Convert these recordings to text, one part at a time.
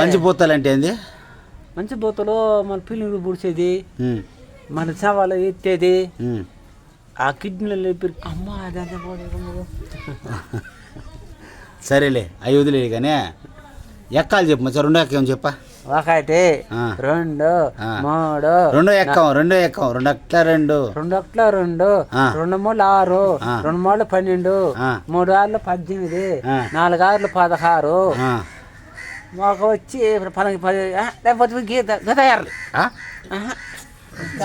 పంచిపోతాలు అంటే ఏంది మంచి బోతలో మన పిల్లలు పుడిచేది మన సవాలు ఎత్తేది. ఆ కిడ్నీలో లేపి అమ్మ అదంతా పోదు సరేలే అవి వదిలే కానీ ఎక్కాలి చెప్పు మచ్చా రెండో ఎక్కం చెప్పా ఒకటి. రెండు. మూడు రెండో ఎక్కం రెండో ఎక్కం రెండు అట్లా రెండు రెండు ఒకట్ల రెండు. రెండు మూడు ఆరు. రెండు మూడు పన్నెండు. మూడు ఆరులు పద్దెనిమిది. నాలుగు ఆరులు పదహారు. మాకు వచ్చి పది పది లేకపోతే గీత?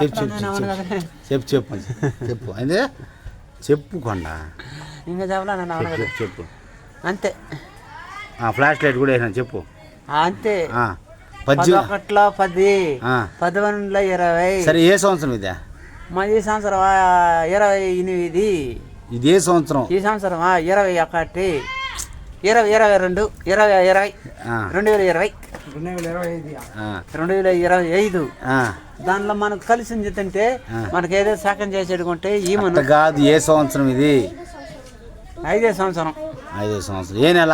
చెప్పు చెప్పు చెప్పు చెప్పు చెప్పు అదే చెప్పు. కొండ ఇంకా చెప్పలా చెప్పు చెప్పు అంతే. ఆ, ఫ్లాష్ లైట్ కూడా వేసాను చెప్పు. అంతే. ఆ, పద్య పదొకట్లో పది. పదకొండులో ఇరవై. సరే ఏ సంవత్సరం ఇదే? ఈ సంవత్సరం ఇరవై ఎనిమిది. ఇది ఏ సంవత్సరం? ఈ సంవత్సరం ఇరవై ఒకటి. ఇరవై ఇరవై రెండు ఇరవై ఇరవై ఆ, రెండు వేల ఇరవై. రెండు వేల ఇరవై ఐదు. దానిలో మనకు కలిసింది ఏంటంటే మనకి ఏదో సగం చేసేడుకుంటే ఈ మన కాదు ఏ సంవత్సరం ఇది? ఐదే సంవత్సరం. ఐదో సంవత్సరం. ఏ నెల?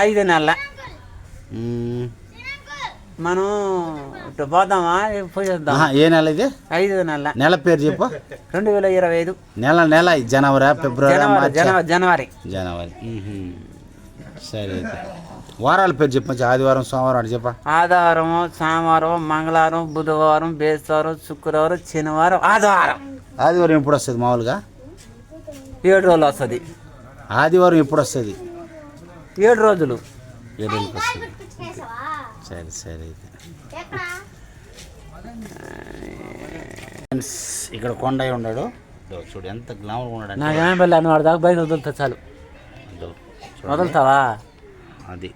ఐదు నెలల మ్మ్. మనం ఇటు పోదామా? పోయేద్దాం ఆహా, ఏ నెల ఇది? ఐదు నెలల నెల పేరు చెప్పు. రెండు వేల ఇరవై ఐదు. నెల నెల జనవరి ఫిబ్రవరి జనవరి మార్చి. జనవరి జనవరి. సరే అయితే. వారాల పేరు చెప్పు మంచి ఆదివారం సోమవారం అటు చెప్పా. ఆదివారం సోమవారం మంగళవారం బుధవారం బేస్తవారం శుక్రవారం శనివారం ఆదివారం. ఆదివారం ఎప్పుడు వస్తుంది మామూలుగా? ఏడు రోజులు వస్తుంది. ఆదివారం ఎప్పుడు వస్తుంది? ఏడు రోజులు. ఏడు రోజులకి వస్తుంది. సరే సరే ఇక్కడ కొండయ్య ఉన్నాడు. చూడు ఎంత గ్లామర్ ఉన్నాడు నాకేం వెళ్ళి అని వాడి దాకా బయట వదులుతా చాలు. వదులుతావా? అది.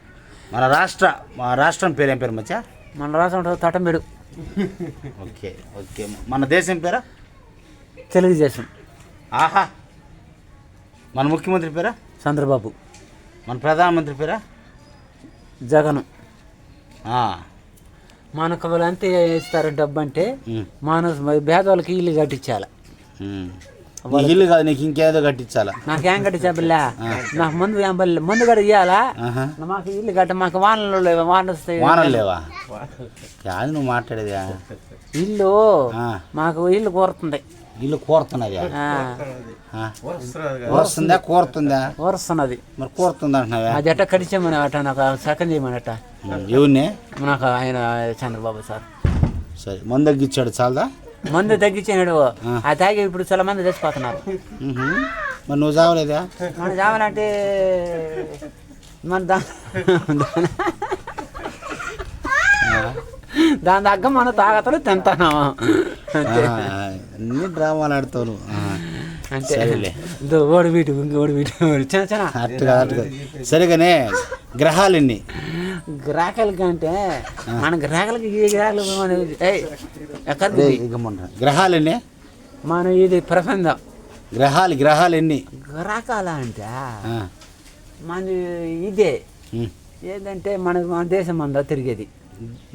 మన రాష్ట్ర మా రాష్ట్రం పేరు ఏం పేరు మచ్చా? మన రాష్ట్రం తటంబేడు ఓకే ఓకే. మన దేశం పేరా? తెలుగుదేశం. ఆహా. మన ముఖ్యమంత్రి పేరా? చంద్రబాబు. మన ప్రధానమంత్రి పేరా? జగన్. మనకు వాళ్ళు అంతే ఇస్తారు డబ్బు అంటే మన పేదవాళ్ళకి ఇల్లు కట్టించాలి. ఇల్లు కాదు నీకు ఇంకేదో కట్టించాలా? నాకేం కట్టించబిల్లా? నాకు ముందు ఏం ముందు కూడా ఇవ్వాలా ఆహా. మాకు ఇల్లు కట్ట మాకు వానలు లేవు? వానలు వస్తాయి. వానలు లేవా? కాదు నువ్వు మాట్లాడేదా? ఇల్లు మాకు ఇల్లు కోరుతుంది. ఇల్లు కోరుతున్నది ఆ, వస్తుందా కోరుతుందా? వరుస్తున్నది. మరి కోరుతుంది అంటున్నావా? అది ఎట్ట కడిచామని అట నాకు సెకండ్ చేయమని అట్ట ఎవరిని? నాకు ఆయన చంద్రబాబు సార్. సరే మందు తగ్గించాడు చాలదా? మందు తగ్గించాడు ఆ. తాగి ఇప్పుడు చాలా మంది చచ్చిపోతున్నారు. మరి నువ్వు చావలేదా? మనం చావాలంటే మన దా దాని దగ్గర మనం తాగతలు తింటున్నాము. ఆ, అన్ని డ్రామాలు ఆడతావు నువ్వు. ఆ, అంతే. సరేలే. ఇదో ఓడి వీటు ఇంక ఓడి వీటు. చిన్న చిన్న. అట్టు కాదు అట్టు కాదు. సరిగానే గ్రహాలు ఎన్ని గ్రాకలకి అంటే మన మన అదే ఇగమంట గ్రహాలు ఎన్ని మన ఇది ప్రపంచం. గ్రహాలు గ్రహాలు ఎన్ని గ్రాకాల అంటే మన ఇదే. ఏంటంటే మన మన దేశం అంతా తిరిగేది.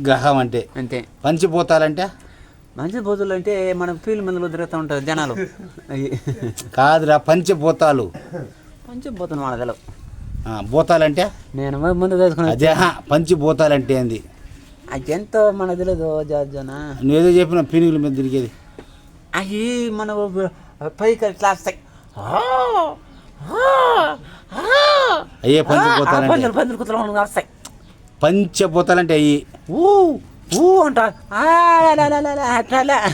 గ్రహం అంటే? అంతే. పంచిపోతాలంటే బోధులు అంటే మనం ఫీల్ మందులు తిరుగుతూ ఉంటారు జనాలు. కాదురా పంచభూతాలు. పోతున్నాం వాళ్ళ తెలవు. భూతాలంటే? నేను ముందు వేసుకుని అదే ఆహా, పంచభూతాలంటే ఏంది? అది ఎంతో మన తెలియదు జన నువ్వేదో చెప్పిన పీనుగుల మీద తిరిగేది. అవి మన పైకి ఇట్లా వస్తాయి. అయ్యే పంచభూతాలంటే కుత్తలు వస్తాయి పంచభూతాలంటే అయ్యి. ఊ ఊ అంట. అట్లా.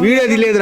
వీడియో లేదు